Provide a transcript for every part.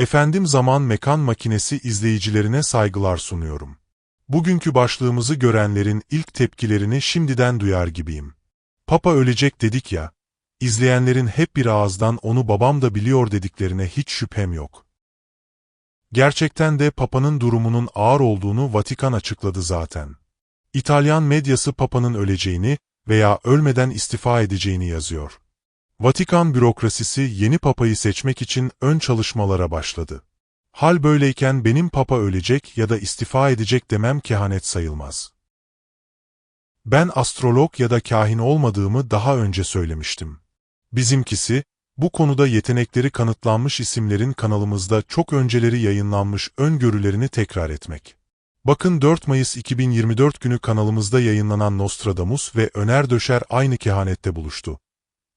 Efendim Zaman Mekan Makinesi izleyicilerine saygılar sunuyorum. Bugünkü başlığımızı görenlerin ilk tepkilerini şimdiden duyar gibiyim. Papa ölecek dedik ya, izleyenlerin hep bir ağızdan onu babam da biliyor dediklerine hiç şüphem yok. Gerçekten de Papa'nın durumunun ağır olduğunu Vatikan açıkladı zaten. İtalyan medyası Papa'nın öleceğini veya ölmeden istifa edeceğini yazıyor. Vatikan bürokrasisi yeni papayı seçmek için ön çalışmalara başladı. Hal böyleyken benim papa ölecek ya da istifa edecek demem kehanet sayılmaz. Ben astrolog ya da kahin olmadığımı daha önce söylemiştim. Bizimkisi, bu konuda yetenekleri kanıtlanmış isimlerin kanalımızda çok önceleri yayınlanmış öngörülerini tekrar etmek. Bakın 4 Mayıs 2024 günü kanalımızda yayınlanan Nostradamus ve Öner Döşer aynı kehanette buluştu.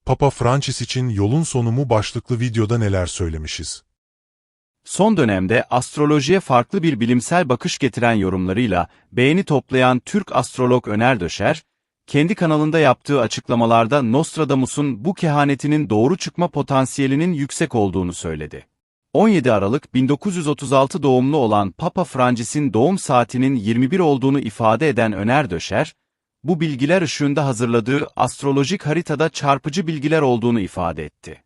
Papa Francis için yolun sonu mu başlıklı videoda neler söylemişiz? Son dönemde astrolojiye farklı bir bilimsel bakış getiren yorumlarıyla beğeni toplayan Türk astrolog Öner Döşer, kendi kanalında yaptığı açıklamalarda Nostradamus'un bu kehanetinin doğru çıkma potansiyelinin yüksek olduğunu söyledi. 17 Aralık 1936 doğumlu olan Papa Francis'in doğum saatinin 21 olduğunu ifade eden Öner Döşer, bu bilgiler ışığında hazırladığı astrolojik haritada çarpıcı bilgiler olduğunu ifade etti.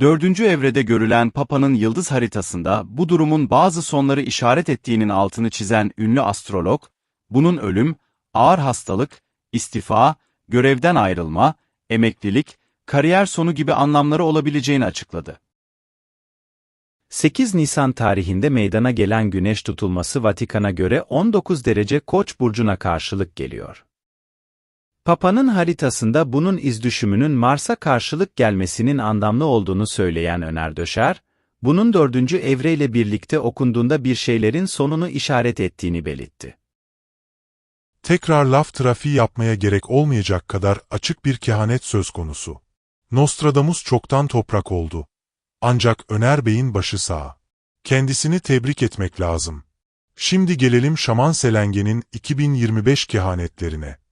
Dördüncü evrede görülen Papa'nın yıldız haritasında bu durumun bazı sonları işaret ettiğinin altını çizen ünlü astrolog, bunun ölüm, ağır hastalık, istifa, görevden ayrılma, emeklilik, kariyer sonu gibi anlamları olabileceğini açıkladı. 8 Nisan tarihinde meydana gelen güneş tutulması Vatikan'a göre 19 derece Koç burcuna karşılık geliyor. Papa'nın haritasında bunun izdüşümünün Mars'a karşılık gelmesinin anlamlı olduğunu söyleyen Öner Döşer, bunun dördüncü evreyle birlikte okunduğunda bir şeylerin sonunu işaret ettiğini belirtti. Tekrar laf trafiği yapmaya gerek olmayacak kadar açık bir kehanet söz konusu. Nostradamus çoktan toprak oldu. Ancak Öner Bey'in başı sağ. Kendisini tebrik etmek lazım. Şimdi gelelim Şaman Selenge'nin 2025 kehanetlerine.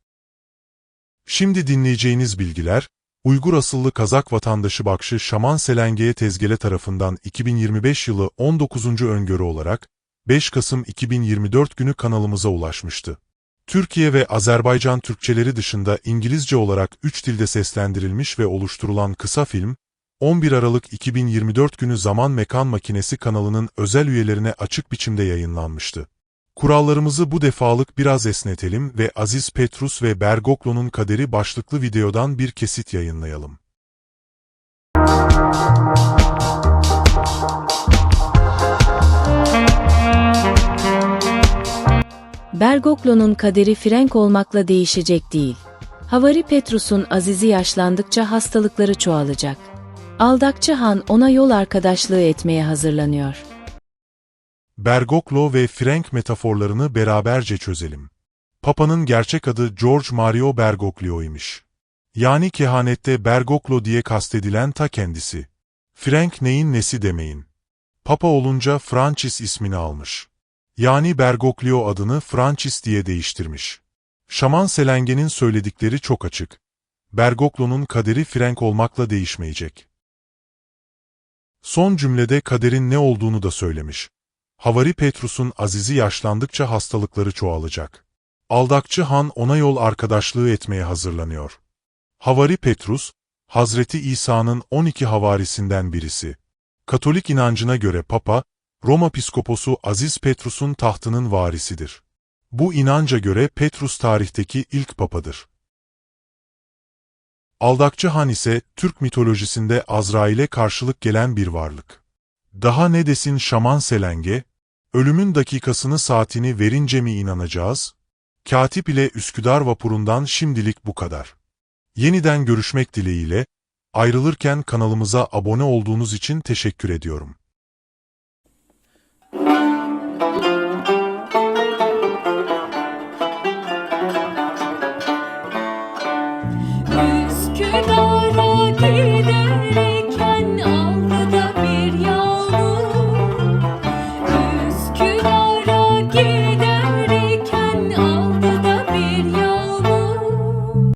Şimdi dinleyeceğiniz bilgiler, Uygur asıllı Kazak vatandaşı Bakşı Şaman Selenge'ye tezgele tarafından 2025 yılı 19. öngörü olarak 5 Kasım 2024 günü kanalımıza ulaşmıştı. Türkiye ve Azerbaycan Türkçeleri dışında İngilizce olarak 3 dilde seslendirilmiş ve oluşturulan kısa film, 11 Aralık 2024 günü Zaman Mekan Makinesi kanalının özel üyelerine açık biçimde yayınlanmıştı. Kurallarımızı bu defalık biraz esnetelim ve Aziz Petrus ve Bergoklo'nun kaderi başlıklı videodan bir kesit yayınlayalım. Bergoklo'nun kaderi Frenk olmakla değişecek değil. Havari Petrus'un Aziz'i yaşlandıkça hastalıkları çoğalacak. Aldakçı Han ona yol arkadaşlığı etmeye hazırlanıyor. Bergoklo ve Frank metaforlarını beraberce çözelim. Papa'nın gerçek adı George Mario Bergoglio'ymuş. Yani kehanette Bergoklo diye kastedilen ta kendisi. Frank neyin nesi demeyin. Papa olunca Francis ismini almış. Yani Bergoglio adını Francis diye değiştirmiş. Şaman Selenge'nin söyledikleri çok açık. Bergoklo'nun kaderi Frank olmakla değişmeyecek. Son cümlede kaderin ne olduğunu da söylemiş. Havari Petrus'un Aziz'i yaşlandıkça hastalıkları çoğalacak. Aldakçı Han ona yol arkadaşlığı etmeye hazırlanıyor. Havari Petrus, Hazreti İsa'nın 12 havarisinden birisi. Katolik inancına göre Papa, Roma Piskoposu Aziz Petrus'un tahtının varisidir. Bu inanca göre Petrus tarihteki ilk papadır. Aldakçı Han ise Türk mitolojisinde Azrail'e karşılık gelen bir varlık. Daha ne desin Şaman Selenge, ölümün dakikasını saatini verince mi inanacağız? Katip ile Üsküdar vapurundan şimdilik bu kadar. Yeniden görüşmek dileğiyle, ayrılırken kanalımıza abone olduğunuz için teşekkür ediyorum.